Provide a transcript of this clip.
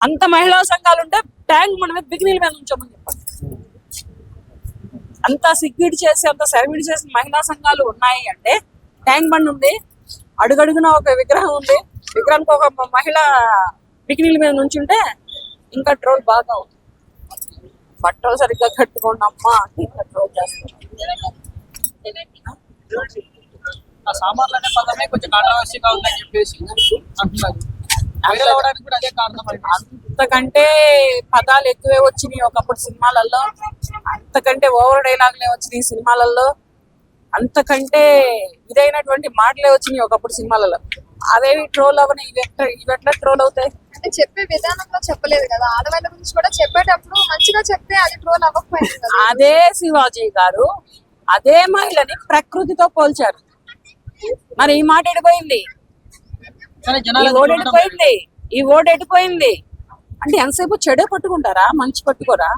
అంత మహిళా సంఘాలు ఉంటే ట్యాంక్ మన మీద బిగినీల మీద ఉంచమని చెప్పండి. అంత సిగ్గిడి చేసి అంత సర్వీడ్ చేసిన మహిళా సంఘాలు ఉన్నాయి అంటే ట్యాంక్ బండ్ ఉంది అడుగడుగున ఒక విగ్రహం ఉంది. విగ్రహానికి ఒక మహిళ బికినీల మీద నుంచుంటే ఇంకా ట్రోల్ బాగా ఉంది. బట్టలు సరిగ్గా కట్టుకోండి అమ్మా అంటే ఇంకా ట్రోల్ చేస్తాం సామాన్లు అనే పదమే కొంచెం కాంట్రవర్సీగా ఉందని చెప్పేసి అంటున్నారు. అంతకంటే పదాలు ఎక్కువే వచ్చినాయి ఒకప్పుడు సినిమాలలో అంతకంటే ఓవర్ డైలాగులే వచ్చినాయి సినిమాలలో అంతకంటే ఇదైనటువంటి మాటలే వచ్చినాయి ఒకప్పుడు సినిమాలలో. అవేవి ట్రోల్ అవని ఇవి ఎట్లా ఇవి ఎట్లా ట్రోల్ అవుతాయి. అంటే చెప్పే విధానంలో చెప్పలేదు కదా. ఆడవాళ్ళ గురించి కూడా చెప్పేటప్పుడు మంచిగా చెప్తే అది ట్రోల్ అవ్వకపోయింది కదా. అదే శివాజీ గారు అదే మహిళని ప్రకృతితో పోల్చారు. మరి ఈ మాట ఎడిపోయింది ఈ ఎడిపోయింది ఈ ఎడిపోయింది అంటే ఎంతసేపు చెడే పట్టుకుంటారా? మంచి పట్టుకోరా?